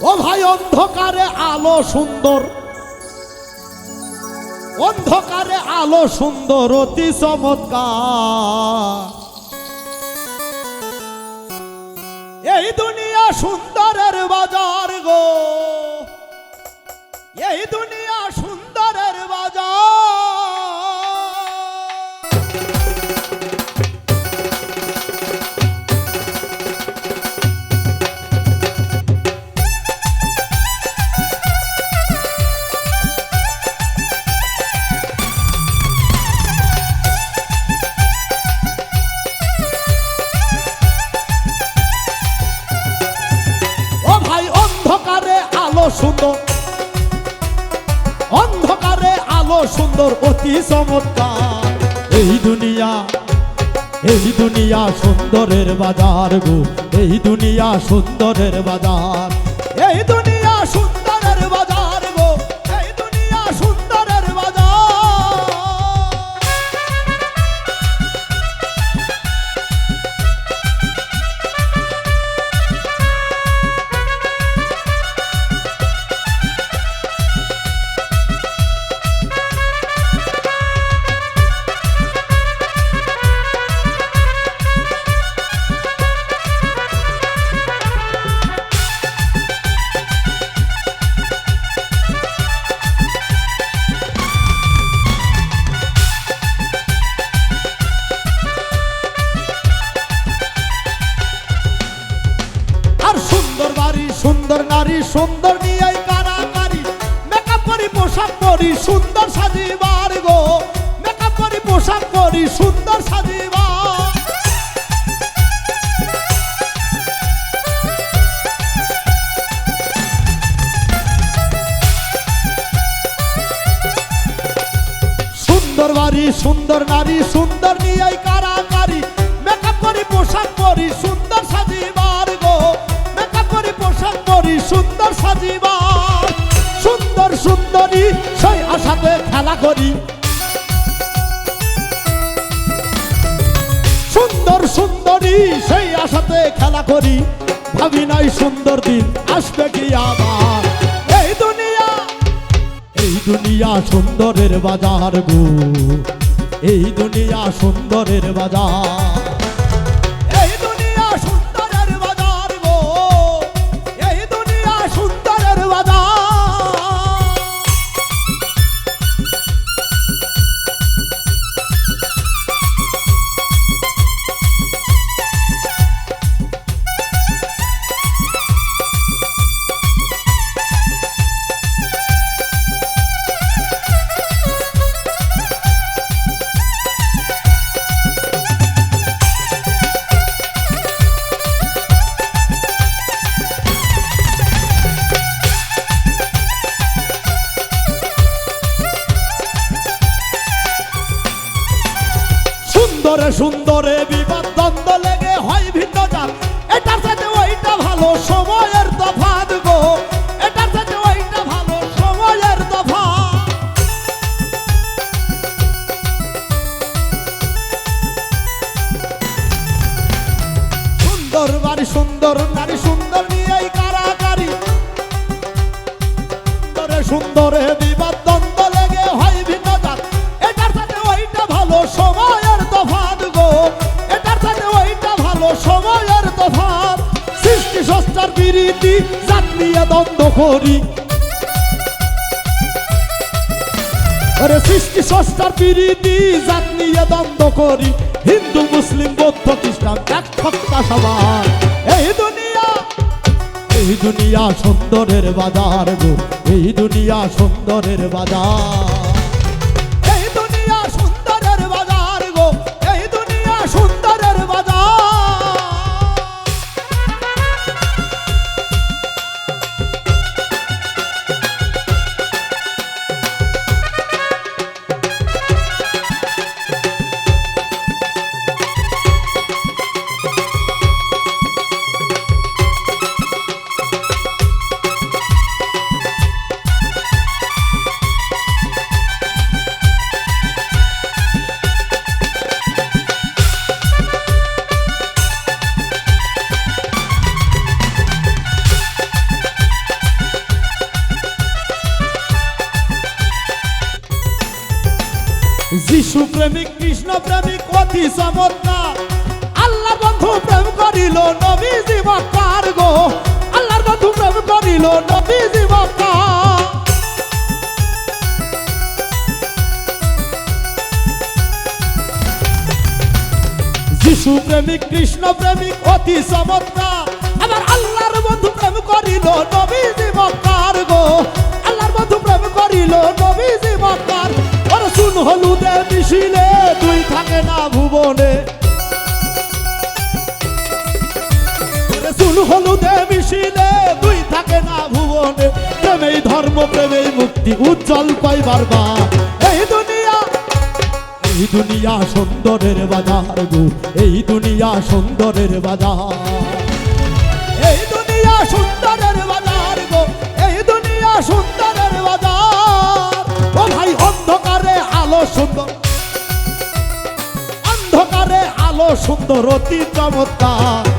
ও ভাই অন্ধকারে আলো সুন্দর। অন্ধকারে আলো সুন্দর অতি চমৎকার। এই দুনিয়া সুন্দরের বাজার সুন্দর অন্ধকারে আলো সুন্দর, অতি চমৎকার। এই দুনিয়া এই দুনিয়া সুন্দরের বাজার গো। এই দুনিয়া সুন্দরের বাজার। সুন্দর নিয়ে কারাকারি। মেকআপ করি, পোশাক পরি সুন্দর সাজিবার গো। মেকআপ করি, পোশাক পরি সুন্দর সাজিবার। সুন্দর বাড়ি, সুন্দর নারী, সুন্দর নিয়ে কারাকারি। মেকআপ করি, পোশাক পরি সুন্দর সাজিবার। করি। সুন্দর সুন্দরী সেই আশাতে খেলা করি। ভাবি নাই সুন্দর দিন আসবে কি আবার। এই দুনিয়া এই দুনিয়া সুন্দরের বাজার গো। এই দুনিয়া সুন্দরের বাজার। সুন্দরে সুন্দরে বিবাদ দ্বন্দ্ব লেগে হয় ভিন্ন জাত এটার সাথে ওইটা ভালো সময়ের তফাৎ গো। এটার সাথে ওইটা ভালো সময়ের তফাৎ। সুন্দর বাড়ি, সুন্দর নারী সুন্দর বিরীতি জাত নিয়ে দ্বন্দ্ব করি। আরে সৃষ্টি সস্তার বিরীতি জাত নিয়ে দ্বন্দ্ব করি। হিন্দু, মুসলিম, বৌদ্ধ, খ্রিস্টান, এক সত্তা সবার এই দুনিয়া এই দুনিয়া সুন্দরের বাজার গো। এই দুনিয়া সুন্দরের বাজার। যিশু প্রেমিক, কৃষ্ণ প্রেমিক, অতি চমৎকার। আল্লাহ বন্ধু প্রেম করিল, নবী জীবকার গো। আল্লাহর বন্ধু প্রেম করিল, নবী জীবকার যিশু প্রেমিক, কৃষ্ণ প্রেমিক, অতি চমৎকার। আবার আল্লাহর বন্ধু শুন হলুদে মিশিলে তুই থাকে না ভুবনে। প্রেমেই ধর্ম, প্রেমেই মুক্তি, উজ্জ্বল পাইবার বা এই দুনিয়া এই দুনিয়া সুন্দরের বাজার গো। এই দুনিয়া সুন্দরের বাজার। এই দুনিয়া সুন্দরের বাজার গো। এই দুনিয়া সুন্দরের বাজার। ও ভাই, অন্ধকারে আলো সুন্দর। অন্ধকারে আলো সুন্দর, অতি চমৎকার।